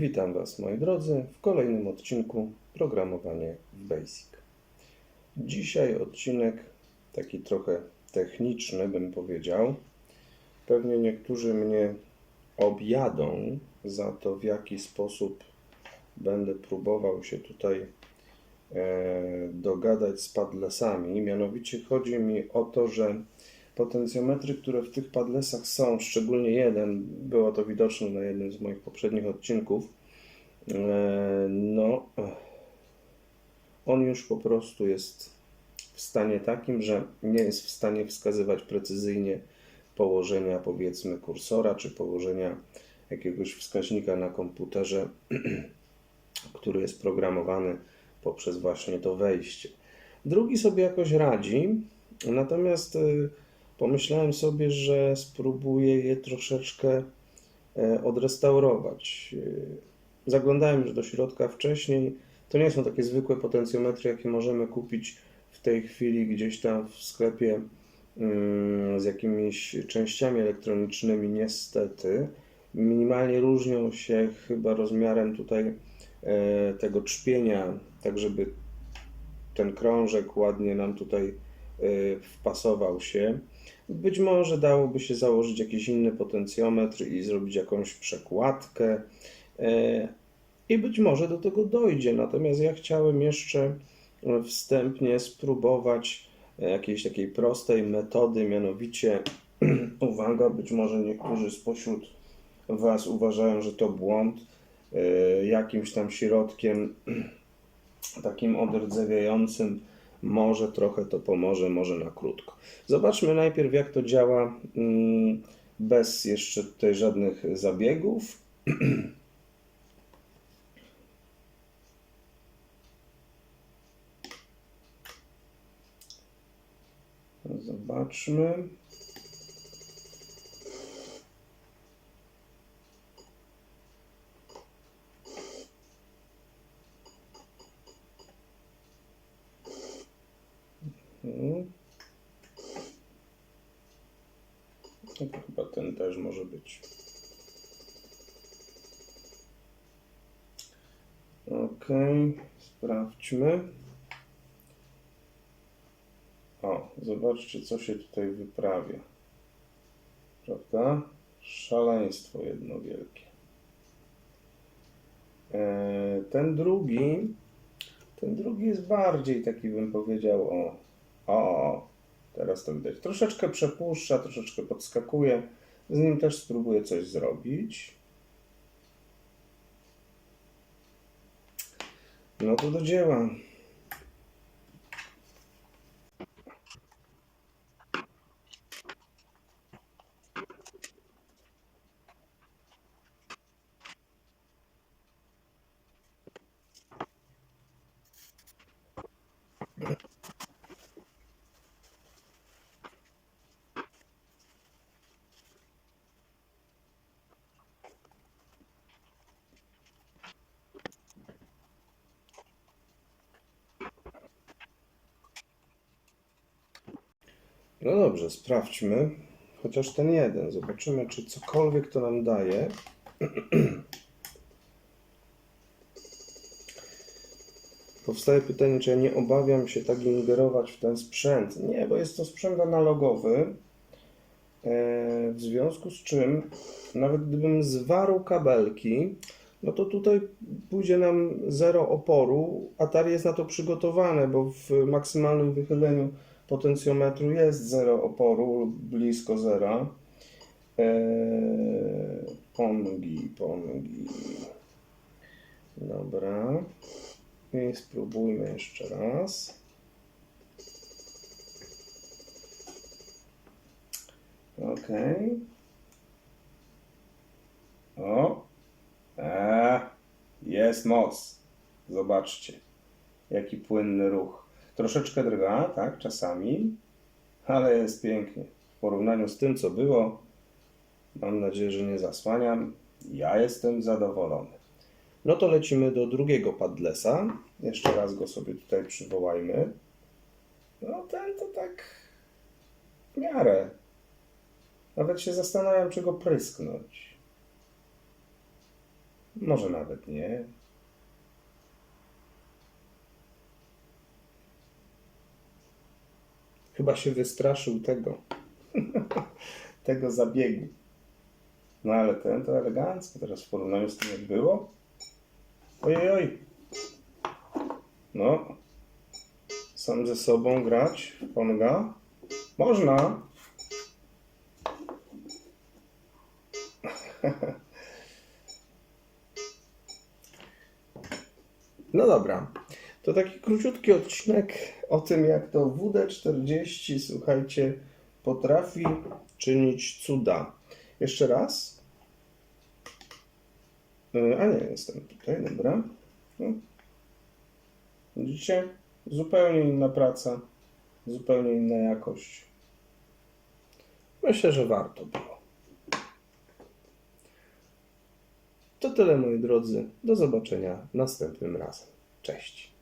Witam Was moi drodzy w kolejnym odcinku Programowanie w Basic. Dzisiaj odcinek taki trochę techniczny bym powiedział. Pewnie niektórzy mnie objadą za to w jaki sposób będę próbował się tutaj e, dogadać z padlesami. Mianowicie chodzi mi o to, że potencjometry, które w tych padlesach są, szczególnie jeden, było to widoczne na jednym z moich poprzednich odcinków, no, on już po prostu jest w stanie takim, że nie jest w stanie wskazywać precyzyjnie położenia, powiedzmy, kursora, czy położenia jakiegoś wskaźnika na komputerze, który jest programowany poprzez właśnie to wejście. Drugi sobie jakoś radzi, natomiast y, pomyślałem sobie, że spróbuję je troszeczkę e, odrestaurować. Zaglądałem już do środka wcześniej. To nie są takie zwykłe potencjometry, jakie możemy kupić w tej chwili gdzieś tam w sklepie mm, z jakimiś częściami elektronicznymi, niestety. Minimalnie różnią się chyba rozmiarem tutaj e, tego trzpienia, tak żeby ten krążek ładnie nam tutaj e, wpasował się. Być może dałoby się założyć jakiś inny potencjometr i zrobić jakąś przekładkę. E, I być może do tego dojdzie. Natomiast ja chciałem jeszcze e, wstępnie spróbować e, jakiejś takiej prostej metody, mianowicie, uwaga, być może niektórzy spośród Was uważają, że to błąd, jakimś tam środkiem takim odrdzewiającym może trochę to pomoże, może na krótko. Zobaczmy najpierw, jak to działa mm, bez jeszcze tutaj żadnych zabiegów. Zobaczmy. Mhm. No też może być. Sprawdźmy. O, zobaczcie, co się tutaj wyprawia. Prawda? Szaleństwo jedno wielkie. E, Ten drugi, ten drugi jest bardziej taki, bym powiedział, o, o, teraz to widać. Troszeczkę przepuszcza, troszeczkę podskakuje. Z nim też spróbuję coś zrobić. No to do dzieła. No dobrze, sprawdźmy. Chociaż ten jeden. Zobaczymy, czy cokolwiek to nam daje. Powstaje pytanie, czy ja nie obawiam się tak ingerować w ten sprzęt. Nie, bo jest to sprzęt analogowy. E, W związku z czym, nawet gdybym zwarł kabelki, no to tutaj pójdzie nam zero oporu. Atari jest na to przygotowane, bo w maksymalnym wychyleniu potencjometru jest zero oporu, blisko zera. Eee, pongi, pongi. Dobra. I spróbujmy jeszcze raz. Ok. O. Eee, jest moc. Zobaczcie, jaki płynny ruch. Troszeczkę drga, tak, czasami, ale jest pięknie. W porównaniu z tym, co było, mam nadzieję, że nie zasłaniam. Ja jestem zadowolony. No to lecimy do drugiego padlesa. Jeszcze raz go sobie tutaj przywołajmy. No ten to tak w miarę. Nawet się zastanawiam, czy go prysknąć. Może nawet nie. Chyba się wystraszył tego. tego zabiegu. No ale ten to elegancko teraz w porównaniu z tym jak było. Ojej, oj. No. Sam ze sobą grać w Ponga. Można. No dobra. To taki króciutki odcinek o tym, jak to WD-40, słuchajcie, potrafi czynić cuda. Jeszcze raz. E, A nie, jestem tutaj, dobra. No. Widzicie? Zupełnie inna praca, zupełnie inna jakość. Myślę, że warto było. To tyle, moi drodzy. Do zobaczenia następnym razem. Cześć.